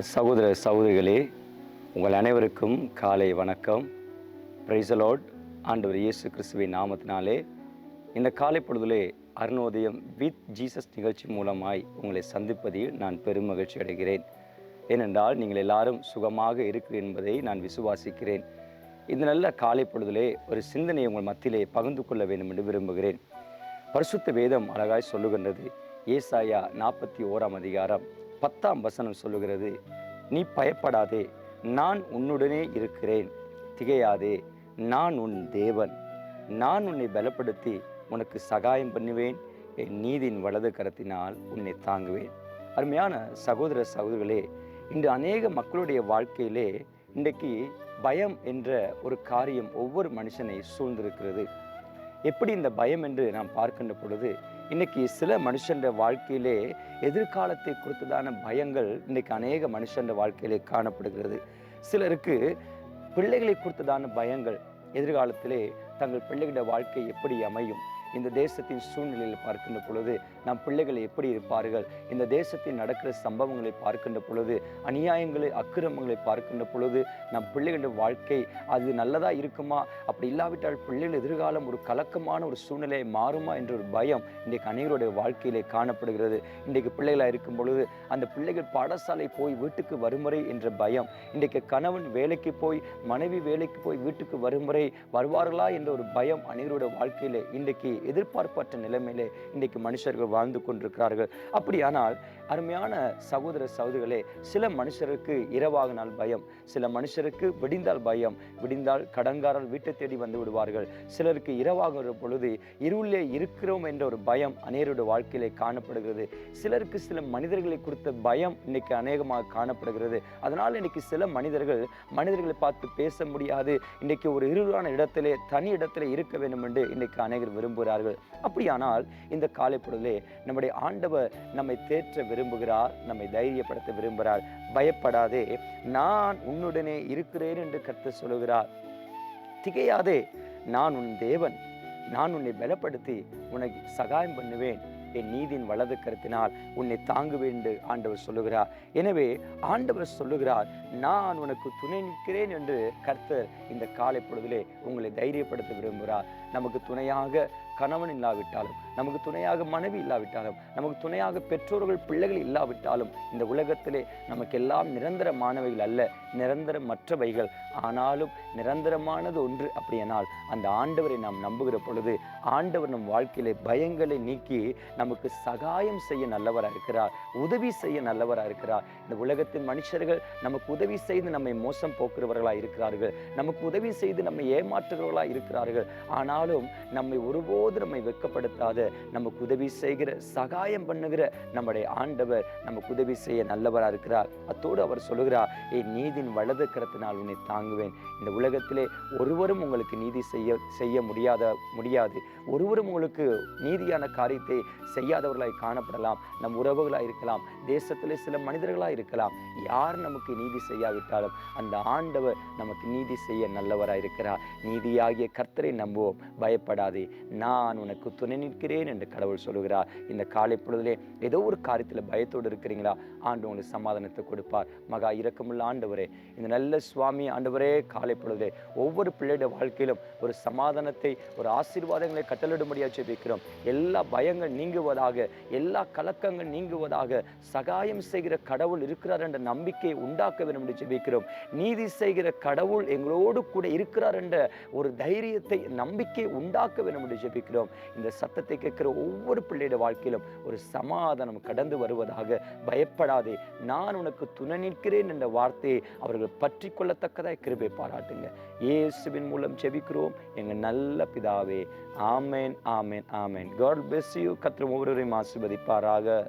சகோதர சகோதரிகளே உங்கள் அனைவருக்கும் காலை வணக்கம். பிரைசலோட் ஆண்டவர் இயேசு கிறிஸ்துவின் நாமத்தினாலே இந்த காலை பொழுதிலே அருணோதயம் வித் ஜீசஸ் நிகழ்ச்சி மூலமாய் உங்களை சந்திப்பதில் நான் பெரும் மகிழ்ச்சி அடைகிறேன். ஏனென்றால் நீங்கள் எல்லாரும் சுகமாக இருக்கு என்பதை நான் விசுவாசிக்கிறேன். இந்த நல்ல காலை பொழுதிலே ஒரு சிந்தனையை உங்கள் மத்தியிலே பகிர்ந்து கொள்ள வேண்டும் என்று விரும்புகிறேன். பரிசுத்த வேதம் அழகாய் சொல்லுகின்றது. ஏசாயா நாற்பத்தி ஓராம் அதிகாரம். பத்தாம் வசனம் சொல்லுகிறது நீ பயப்படாதே நான் உன்னுடனே இருக்கிறேன். திகையாதே நான் உன் தேவன். நான் உன்னை பலப்படுத்தி உனக்கு சகாயம் பண்ணுவேன். என் நீதியின் வலது கரத்தினால் உன்னை தாங்குவேன். அருமையான சகோதர சகோதரிகளே இன்று அநேக மக்களுடைய வாழ்க்கையிலே இன்றைக்கு பயம் என்ற ஒரு காரியம் ஒவ்வொரு மனுஷனை சூழ்ந்திருக்கிறது. எப்படி இந்த பயம் என்று நாம் பார்க்கின்ற பொழுது இன்னைக்கு சில மனுஷன்ற வாழ்க்கையிலே எதிர்காலத்தை குறித்ததான பயங்கள் இன்னைக்கு அநேக மனுஷன்ற வாழ்க்கையிலே காணப்படுகிறது. சிலருக்கு பிள்ளைகளை குறித்ததான பயங்கள் எதிர்காலத்திலே தங்கள் பிள்ளைகளோட வாழ்க்கை எப்படி அமையும்? இந்த தேசத்தின் சூழ்நிலையில் பார்க்கின்ற பொழுது நம் பிள்ளைகள் எப்படி இருப்பார்கள்? இந்த தேசத்தில் நடக்கிற சம்பவங்களை பார்க்கின்ற பொழுது அநியாயங்களை அக்கிரமங்களை பார்க்கின்ற பொழுது நம் பிள்ளைகளின் வாழ்க்கை அது நல்லதாக இருக்குமா? அப்படி இல்லாவிட்டால் பிள்ளைகள் எதிர்காலம் ஒரு கலக்கமான ஒரு சூழ்நிலையை மாறுமா என்ற ஒரு பயம் இன்றைக்கு அனைவருடைய வாழ்க்கையிலே காணப்படுகிறது. இன்றைக்கு பிள்ளைகளாக இருக்கும் பொழுது அந்த பிள்ளைகள் பாடசாலை போய் வீட்டுக்கு வருமுறை என்ற பயம். இன்றைக்கு கணவன் வேலைக்கு போய் மனைவி வேலைக்கு போய் வீட்டுக்கு வருமுறை வருவார்களா என்ற ஒரு பயம் அனைவருடைய வாழ்க்கையில் இன்றைக்கு எதிர்பார்ப்பற்ற நிலைமையிலே இன்றைக்கு மனுஷர்கள் வாழ்ந்து கொண்டிருக்கிறார்கள். அப்படியானால் அருமையான சகோதர சகோதரிகளே சில மனுஷருக்கு இரவாகினால் பயம் சில மனுஷருக்கு விடிந்தால் பயம் விடிந்தால் கடங்காரர் வீட்டை தேடி வந்து விடுவார்கள். சிலருக்கு இரவாகிற பொழுது இருளிலே இருக்கிறோம் என்ற ஒரு பயம் அநேருடைய வாழ்க்கையிலே காணப்படுகிறது. சிலருக்கு சில மனிதர்களை குறித்த பயம் இன்னைக்கு அநேகமாக காணப்படுகிறது. அதனால் இன்னைக்கு சில மனிதர்கள் மனிதர்களை பார்த்து பேச முடியாது. இன்னைக்கு ஒரு இருளான இடத்திலே தனி இடத்திலே இருக்க வேண்டும் என்று இன்னைக்கு அநேகர் விரும்புகிறார்கள் அப்படியானால் இந்த காலை பொழுதிலே நம்முடைய ஆண்டவர் நம்மை தேற்ற விரும்புகிறார் நம்மை தைரியப்படுத்த விரும்புகிறார். பயப்படாதே நான் உன்னுடனே இருக்கிறேன் என்று கர்த்தர் சொல்லுகிறார். திகையாதே நான் உன் தேவன் நான் உன்னை பலப்படுத்தி உனக்கு சகாயம் பண்ணுவேன். என் நீதியின் வலது கருத்தினால் உன்னை தாங்குவேன் என்று ஆண்டவர் சொல்லுகிறார். எனவே ஆண்டவர் சொல்லுகிறார் நான் உனக்கு துணை நிற்கிறேன் என்று கர்த்தர் இந்த காலை பொழுதிலே உங்களை தைரியப்படுத்த விரும்புகிறார். நமக்கு துணையாக கணவன் இல்லாவிட்டாலும் நமக்கு துணையாக மனைவி இல்லாவிட்டாலும் நமக்கு துணையாக பெற்றோர்கள் பிள்ளைகள் இல்லாவிட்டாலும் இந்த உலகத்திலே நமக்கு எல்லாம் நிரந்தரமானவைகள் அல்ல நிரந்தரமற்றவைகள். ஆனாலும் நிரந்தரமானது ஒன்று அப்படியானால் அந்த ஆண்டவரை நாம் நம்புகிற பொழுது ஆண்டவர் நம் வாழ்க்கையிலே பயங்களை நீக்கி நமக்கு சகாயம் செய்ய நல்லவராக இருக்கிறார் உதவி செய்ய நல்லவராக இருக்கிறார். இந்த உலகத்தின் மனுஷர்கள் நமக்கு உதவி செய்து நம்மை மோசம் போக்குறவர்களாக இருக்கிறார்கள் நமக்கு உதவி செய்து நம்மை ஏமாற்றுகிறவர்களாக இருக்கிறார்கள். ஆனாலும் நம்மை ஒருபோது நம்மை வெட்கப்படுத்தாத நமக்கு உதவி செய்கிற சகாயம் பண்ணுகிற நம்முடைய ஆண்டவர் நமக்கு உதவி செய்ய நல்லவராக இருக்கிறார். அத்தோடு அவர் சொல்லுகிறார் ஏ நீதின் வலது கரத்தினால் உன்னை தாங்குவேன். இந்த உலகத்திலே ஒருவரும் உங்களுக்கு நீதி செய்ய செய்ய முடியாத முடியாது. ஒருவரும் உங்களுக்கு நீதியான காரியத்தை செய்யாதவர்களாய் காணப்படலாம். நம் உறவுகளாக இருக்கலாம். தேசத்திலே சில மனிதர்களாக இருக்கலாம். யார் நமக்கு நீதி செய்யாவிட்டாலும் அந்த ஆண்டவர் நமக்கு நீதி செய்ய நல்லவராக இருக்கிறார். நீதியாகிய கர்த்தரை நம்புவோம். பயப்படாதே. நான் நான் உனக்கு துணை நிற்கிறேன் என்று கடவுள் சொல்லுகிறார். இந்த காலை பொழுதிலே ஏதோ ஒரு காரியத்தில் பயத்தோடு இருக்கிறீங்களா? ஆண்டு உங்களுக்கு சமாதானத்தை கொடுப்பார். மகா இரக்கமுள்ள ஆண்டவரே இந்த நல்ல சுவாமி ஆண்டவரே காலை பொழுதே ஒவ்வொரு பிள்ளையுடைய வாழ்க்கையிலும் ஒரு சமாதானத்தை ஒரு ஆசீர்வாதங்களை கட்டளிடும்படியாக ஜெபிக்கிறோம். எல்லா பயங்கள் நீங்குவதாக எல்லா கலக்கங்கள் நீங்குவதாக சகாயம் செய்கிற கடவுள் இருக்கிறார் என்ற நம்பிக்கையை உண்டாக்க வேண்டும் என்று ஜெபிக்கிறோம். நீதி செய்கிற கடவுள் எங்களோடு கூட இருக்கிறார் என்ற ஒரு தைரியத்தை நம்பிக்கை உண்டாக்க வேண்டும் என்று ஜெபிக்கிறோம். இந்த சத்தத்தை கேட்கிற ஒவ்வொரு பிள்ளையுடைய வாழ்க்கையிலும் ஒரு சமாதானம் கடந்து வருவதாக பயப்படாதே. நான் உனக்கு துணை நிற்கிறேன் என்ற வார்த்தையை அவர்கள் பற்றி கொள்ளத்தக்கதாக கிருபை பாராட்டுங்க. இயேசுவின் மூலம் ஜெபிக்கிறோம். எங்க நல்ல பிதாவே ஆமேன் ஆமேன் ஆமேன். காட் பெஸ் யூ கத்திரம் ஒவ்வொருவரையும் ஆசிர்வதிப்பாராக.